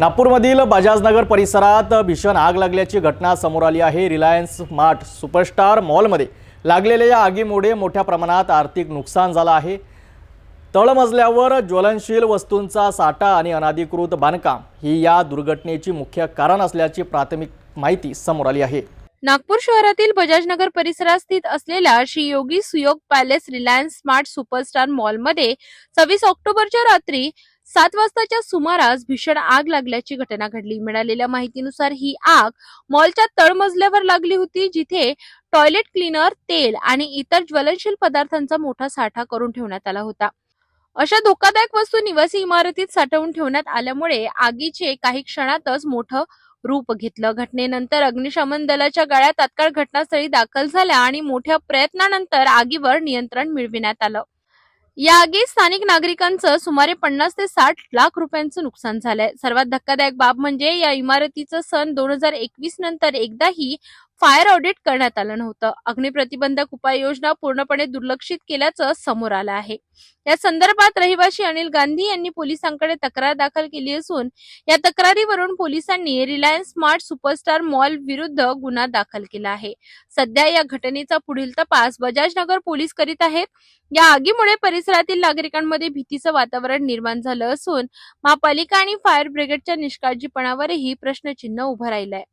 नागपूरमधील बजाजनगर परिसरात भीषण आग लागल्याची घटना समोर आली आहे. रिलायन्स स्मार्ट सुपरस्टार मॉलमध्ये लागलेल्या या आगीमुळे मोठ्या प्रमाणात आर्थिक नुकसान झालं आहे. तळमजल्यावर ज्वलनशील वस्तूंचा साठा आणि अनाधिकृत बांधकाम ही या दुर्घटनेची मुख्य कारण असल्याची प्राथमिक माहिती समोर आली आहे. नागपूर शहरातील बजाजनगर परिसरात स्थित असलेल्या Shri Yogi Suyog palace Reliance smart superstar मॉलमध्ये सव्वीस ऑक्टोबरच्या रात्री सात वाजताच्या सुमारास भीषण आग लागल्याची घटना घडली. मिळालेल्या माहितीनुसार ही आग मॉलच्या तळमजल्यावर लागली होती जिथे टॉयलेट क्लीनर तेल आणि इतर ज्वलनशील पदार्थांचा मोठा साठा करून ठेवण्यात आला होता. अशा धोकादायक वस्तू निवासी इमारतीत साठवून ठेवण्यात आल्यामुळे आगीचे काही क्षणातच मोठं रूप घेतलं. घटनेनंतर अग्निशमन दलाच्या गाड्या तात्काळ घटनास्थळी दाखल झाल्या आणि मोठ्या प्रयत्नानंतर आगीवर नियंत्रण मिळविण्यात आलं. या आगीत स्थानिक नागरिकांचं सुमारे पन्नास ते साठ लाख रुपयांचं नुकसान झालंय. सर्वात धक्कादायक बाब म्हणजे या इमारतीचं सन दोन हजार एकवीस नंतर एकदाही फायर ऑडिट करण्यात आलं नव्हतं. अग्निप्रतिबंधक उपाययोजना पूर्णपणे दुर्लक्षित केल्याचं समोर आलं आहे. या संदर्भात रहिवासी अनिल गांधी यांनी पोलिसांकडे तक्रार दाखल केली असून या तक्रारीवरून पोलिसांनी रिलायन्स स्मार्ट सुपरस्टार मॉल विरुद्ध गुन्हा दाखल केला आहे. सध्या या घटनेचा पुढील तपास बजाजनगर पोलीस करीत आहेत. या आगीमुळे परिसरातील नागरिकांमध्ये भीतीचं वातावरण निर्माण झालं असून महापालिका आणि फायर ब्रिगेडच्या निष्काळजीपणावरही प्रश्नचिन्ह उभं राहिलंय.